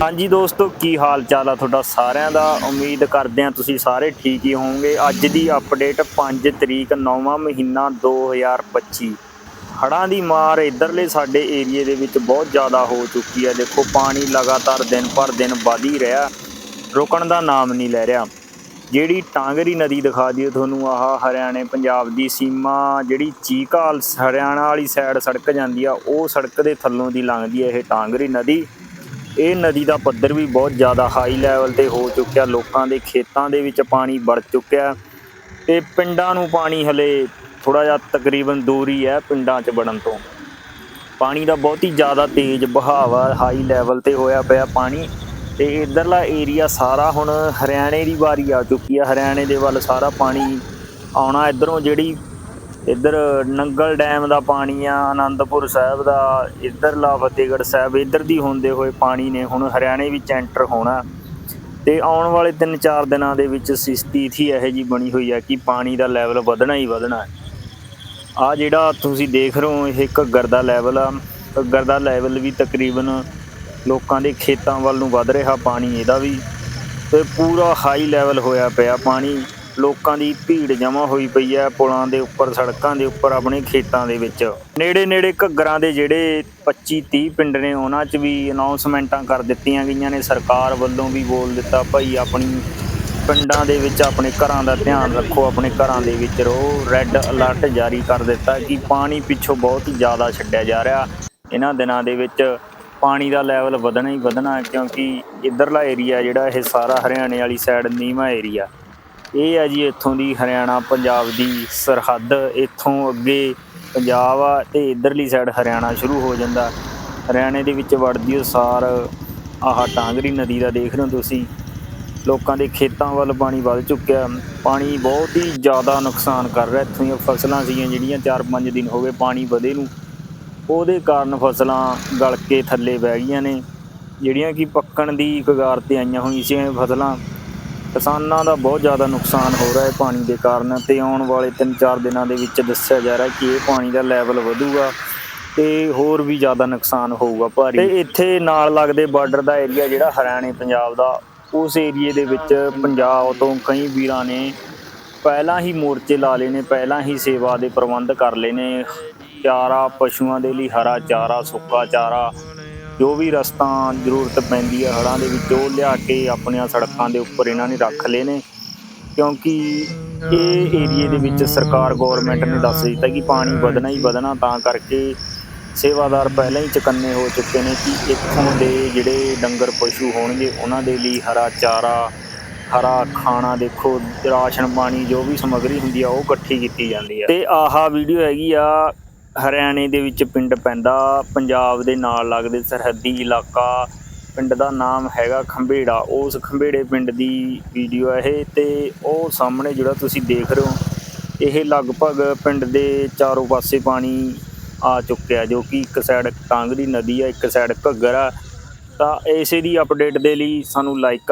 ਹਾਂਜੀ ਦੋਸਤੋ, ਕੀ ਹਾਲ ਚਾਲ ਆ ਤੁਹਾਡਾ ਸਾਰਿਆਂ ਦਾ? ਉਮੀਦ ਕਰਦੇ ਆ ਤੁਸੀਂ ਸਾਰੇ ਠੀਕ ਹੀ ਹੋਵੋਗੇ। ਅੱਜ ਦੀ ਅਪਡੇਟ 5 ਤਰੀਕ 9ਵਾਂ ਮਹੀਨਾ 2025 ਹੜਾਂ ਦੀ ਮਾਰ ਇਧਰਲੇ ਸਾਡੇ ਏਰੀਏ ਦੇ ਵਿੱਚ ਬਹੁਤ ਜ਼ਿਆਦਾ ਹੋ ਚੁੱਕੀ ਹੈ ਦੇਖੋ, ਪਾਣੀ ਲਗਾਤਾਰ ਦਿਨ ਪਰ ਦਿਨ ਵਧ ਹੀ ਰਿਹਾ। ਰੁਕਣ ਦਾ ਨਾਮ ਨਹੀਂ ਲੈ ਰਿਹਾ। ਜਿਹੜੀ ਟਾਂਗਰੀ ਨਦੀ ਦਿਖਾ ਦਈਏ ਤੁਹਾਨੂੰ, ਆਹ ਹਰਿਆਣੇ, ਪੰਜਾਬ ਦੀ ਸੀਮਾ, ਜਿਹੜੀ ਚੀਕਾਲ ਹਰਿਆਣਾ ਵਾਲੀ ਸਾਈਡ ਸੜਕ ਜਾਂਦੀ ਆ, ਉਹ ਸੜਕ ਦੇ ਥੱਲੋਂ ਦੀ ਲੰਘਦੀ ਹੈ ਇਹ ਟਾਂਗਰੀ ਨਦੀ। ਇਹ ਨਦੀ ਦਾ ਪੱਧਰ ਵੀ ਬਹੁਤ ਜ਼ਿਆਦਾ ਹਾਈ ਲੈਵਲ ਤੇ ਹੋ ਚੁੱਕਿਆ, ਲੋਕਾਂ ਦੇ ਖੇਤਾਂ ਦੇ ਵਿੱਚ ਪਾਣੀ ਵੜ ਚੁੱਕਿਆ ਤੇ ਪਿੰਡਾਂ ਨੂੰ ਪਾਣੀ ਹਲੇ ਥੋੜਾ ਜਿਹਾ ਤਕਰੀਬਨ ਦੂਰੀ ਹੈ ਪਿੰਡਾਂ 'ਚ ਵੜਨ ਤੋਂ। ਪਾਣੀ ਦਾ ਬਹੁਤ ਹੀ ਜ਼ਿਆਦਾ ਤੇਜ਼ ਬਹਾਵ ਆ ਹਾਈ ਲੈਵਲ ਤੇ ਹੋਇਆ ਪਿਆ ਪਾਣੀ ਤੇ ਇਧਰਲਾ ਏਰੀਆ ਸਾਰਾ ਹੁਣ ਹਰਿਆਣੇ ਦੀ ਵਾਰੀ ਆ ਚੁੱਕੀ ਆ ਹਰਿਆਣੇ ਦੇ ਵੱਲ ਸਾਰਾ ਪਾਣੀ ਆਉਣਾ, ਇਧਰੋਂ ਜਿਹੜੀ ਇੱਧਰ ਨੰਗਲ ਡੈਮ ਦਾ ਪਾਣੀ ਆ ਆਨੰਦਪੁਰ ਸਾਹਿਬ ਦਾ ਇੱਧਰਲਾ ਫਤਿਹਗੜ੍ਹ ਸਾਹਿਬ, ਇੱਧਰ ਦੀ ਹੁੰਦੇ ਹੋਏ ਪਾਣੀ ਨੇ ਹੁਣ ਹਰਿਆਣੇ ਵਿੱਚ ਐਂਟਰ ਹੋਣਾ। ਤੇ ਆਉਣ ਵਾਲੇ 3-4 ਦਿਨਾਂ ਦੇ ਵਿੱਚ ਸਥਿਤੀ ਇਹੋ ਜੀ ਬਣੀ ਹੋਈ ਆ ਕਿ ਪਾਣੀ ਦਾ ਲੈਵਲ ਵਧਣਾ ਹੀ ਵਧਣਾ। ਹੈ ਆ ਜਿਹੜਾ ਤੁਸੀਂ ਦੇਖ ਰਹੇ ਹੋ, ਇਹ ਘੱਗਰ ਦਾ ਲੈਵਲ ਆ। ਘੱਗਰ ਦਾ ਲੈਵਲ ਵੀ ਤਕਰੀਬਨ ਲੋਕਾਂ ਦੇ ਖੇਤਾਂ ਵੱਲ ਨੂੰ ਵੱਧ ਰਿਹਾ ਪਾਣੀ, ਇਹਦਾ ਵੀ। ਤੇ ਪੂਰਾ ਹਾਈ ਲੈਵਲ ਹੋਇਆ ਪਿਆ ਪਾਣੀ। ਲੋਕਾਂ ਦੀ ਭੀੜ ਜਮ੍ਹਾਂ ਹੋਈ ਪਈ ਹੈ ਪੁਲਾਂ ਦੇ ਉੱਪਰ, ਸੜਕਾਂ ਦੇ ਉੱਪਰ, ਆਪਣੇ ਖੇਤਾਂ ਦੇ ਵਿੱਚ। ਨੇੜੇ ਨੇੜੇ ਘੱਗਰਾਂ ਦੇ ਜਿਹੜੇ 25 30 ਪਿੰਡ ਨੇ, ਉਹਨਾਂ 'ਚ ਵੀ ਅਨਾਉਂਸਮੈਂਟਾਂ ਕਰ ਦਿੱਤੀਆਂ ਗਈਆਂ ਨੇ। ਸਰਕਾਰ ਵੱਲੋਂ ਵੀ ਬੋਲ ਦਿੱਤਾ, ਭਾਈ ਆਪਣੀ ਪਿੰਡਾਂ ਦੇ ਵਿੱਚ, ਆਪਣੇ ਘਰਾਂ ਦਾ ਧਿਆਨ ਰੱਖੋ, ਆਪਣੇ ਘਰਾਂ ਦੇ ਵਿੱਚ ਰਹੋ। ਰੈੱਡ ਅਲਰਟ ਜਾਰੀ ਕਰ ਦਿੱਤਾ ਕਿ ਪਾਣੀ ਪਿੱਛੋਂ ਬਹੁਤ ਜ਼ਿਆਦਾ ਛੱਡਿਆ ਜਾ ਰਿਹਾ। ਇਹਨਾਂ ਦਿਨਾਂ ਦੇ ਵਿੱਚ ਪਾਣੀ ਦਾ ਲੈਵਲ ਵਧਣਾ ਹੀ ਵਧਣਾ ਕਿਉਂਕਿ ਇਧਰਲਾ ਏਰੀਆ ਜਿਹੜਾ, ਇਹ ਸਾਰਾ ਹਰਿਆਣੇ ਵਾਲੀ ਸਾਈਡ ਨੀਵਾਂ ਏਰੀਆ ਇਹ ਆ ਜੀ ਇੱਥੋਂ ਦੀ ਹਰਿਆਣਾ ਪੰਜਾਬ ਦੀ ਸਰਹੱਦ, ਇੱਥੋਂ ਅੱਗੇ ਪੰਜਾਬ ਆ ਤੇ ਇਧਰਲੀ ਸਾਈਡ ਹਰਿਆਣਾ ਸ਼ੁਰੂ ਹੋ ਜਾਂਦਾ। ਹਰਿਆਣੇ ਦੇ ਵਿੱਚ ਵੜਦੀ ਉਸਾਰ ਆਹ ਟਾਂਗਰੀ ਨਦੀ ਦਾ ਦੇਖ ਰਹੇ ਹੋ ਤੁਸੀਂ। ਲੋਕਾਂ ਦੇ ਖੇਤਾਂ ਵੱਲ ਪਾਣੀ ਵੱਧ ਚੁੱਕਿਆ। ਪਾਣੀ ਬਹੁਤ ਹੀ ਜ਼ਿਆਦਾ ਨੁਕਸਾਨ ਕਰ ਰਿਹਾ। ਇੱਥੋਂ ਦੀਆਂ ਫਸਲਾਂ ਸੀਗੀਆਂ ਜਿਹੜੀਆਂ 4-5 ਦਿਨ ਹੋ ਗਏ ਪਾਣੀ ਵਧੇ ਨੂੰ। ਉਹਦੇ ਕਾਰਨ ਫਸਲਾਂ ਗਲ ਕੇ ਥੱਲੇ ਬਹਿ ਗਈਆਂ ਨੇ। ਜਿਹੜੀਆਂ ਕਿ ਪੱਕਣ ਦੀ ਕਗਾਰ ਤੇ ਆਈਆਂ ਹੋਈਆਂ ਸੀ ਫਸਲਾਂ। ਕਿਸਾਨਾਂ ਦਾ ਬਹੁਤ ਜ਼ਿਆਦਾ ਨੁਕਸਾਨ ਹੋ ਰਿਹਾ ਹੈ ਪਾਣੀ ਦੇ ਕਾਰਨ ਤੇ ਆਉਣ ਵਾਲੇ 3-4 ਦਿਨਾਂ ਦੇ ਵਿੱਚ ਦੱਸਿਆ ਜਾ ਰਿਹਾ ਕਿ ਇਹ ਪਾਣੀ ਦਾ ਲੈਵਲ ਵਧੂਗਾ ਤੇ ਹੋਰ ਵੀ ਜ਼ਿਆਦਾ ਨੁਕਸਾਨ ਹੋਊਗਾ ਭਾਰੀ। ਤੇ ਇੱਥੇ ਨਾਲ ਲੱਗਦੇ ਬਾਰਡਰ ਦਾ ਏਰੀਆ ਜਿਹੜਾ ਹਰਿਆਣੇ, ਪੰਜਾਬ ਦਾ, ਉਸ ਏਰੀਏ ਦੇ ਵਿੱਚ ਪੰਜਾਬ ਤੋਂ ਕਈ ਵੀਰਾਂ ਨੇ ਪਹਿਲਾਂ ਹੀ ਮੋਰਚੇ ਲਾ ਲਏ ਨੇ, ਪਹਿਲਾਂ ਹੀ ਸੇਵਾ ਦੇ ਪ੍ਰਬੰਧ ਕਰ ਲਏ ਨੇ। ਚਾਰਾ ਪਸ਼ੂਆਂ ਦੇ ਲਈ ਹਰਾ ਚਾਰਾ, ਸੁੱਕਾ ਚਾਰਾ ਜੋ ਵੀ ਰਸਤਾਂ ਜ਼ਰੂਰਤ ਪੈਂਦੀ ਹੈ ਹੜਾਂ ਦੇ ਵਿੱਚ, ਉਹ ਲਿਆ ਕੇ ਆਪਣੀਆਂ ਸੜਕਾਂ ਦੇ ਉੱਪਰ ਇਹਨਾਂ ਨੇ ਰੱਖ ਲਏ ਨੇ। ਕਿਉਂਕਿ ਇਹ ਏਰੀਏ ਦੇ ਵਿੱਚ ਸਰਕਾਰ ਗਵਰਨਮੈਂਟ ਨੇ ਦੱਸ ਦਿੱਤਾ ਕਿ ਪਾਣੀ ਵਧਣਾ ਹੀ ਵਧਣਾ, ਤਾਂ ਕਰਕੇ ਸੇਵਾਦਾਰ ਪਹਿਲਾਂ ਹੀ ਚਕੰਨੇ ਹੋ ਚੁੱਕੇ ਨੇ ਕਿ ਇੱਥੋਂ ਦੇ ਜਿਹੜੇ ਡੰਗਰ ਪਸ਼ੂ ਹੋਣਗੇ, ਉਹਨਾਂ ਦੇ ਲਈ ਹਰਾ ਚਾਰਾ, ਹਰਾ ਖਾਣਾ ਦੇਖੋ, ਰਾਸ਼ਨ ਪਾਣੀ ਜੋ ਵੀ ਸਮੱਗਰੀ ਹੁੰਦੀ ਆ, ਉਹ ਇਕੱਠੀ ਕੀਤੀ ਜਾਂਦੀ ਆ। ਤੇ ਆਹਾ ਵੀਡੀਓ ਹੈਗੀ ਆ ਹਰਿਆਣੇ ਦੇ ਵਿੱਚ ਪਿੰਡ ਪੈਂਦਾ, ਪੰਜਾਬ ਦੇ ਨਾਲ ਲੱਗਦੇ ਸਰਹੱਦੀ ਇਲਾਕਾ। ਪਿੰਡ ਦਾ ਨਾਮ ਹੈਗਾ ਖੰਬੇੜਾ। ਉਸ ਖੰਬੇੜੇ ਪਿੰਡ ਦੀ ਵੀਡੀਓ ਹੈ ਇਹ ਤੇ ਉਹ ਸਾਹਮਣੇ ਜਿਹੜਾ ਤੁਸੀਂ ਦੇਖ ਰਹੇ ਹੋ, ਇਹ ਲਗਭਗ ਪਿੰਡ ਦੇ ਚਾਰੋਂ ਪਾਸੇ ਪਾਣੀ ਆ ਚੁੱਕਿਆ ਜੋ ਕਿ ਇੱਕ ਸਾਈਡ ਟਾਂਗਰੀ ਨਦੀ ਆ ਇੱਕ ਸਾਈਡ ਘੱਗਰ ਆ ਤਾਂ ਇਸੇ ਦੀ ਅਪਡੇਟ ਦੇ ਲਈ ਸਾਨੂੰ ਲਾਈਕ ਕਰ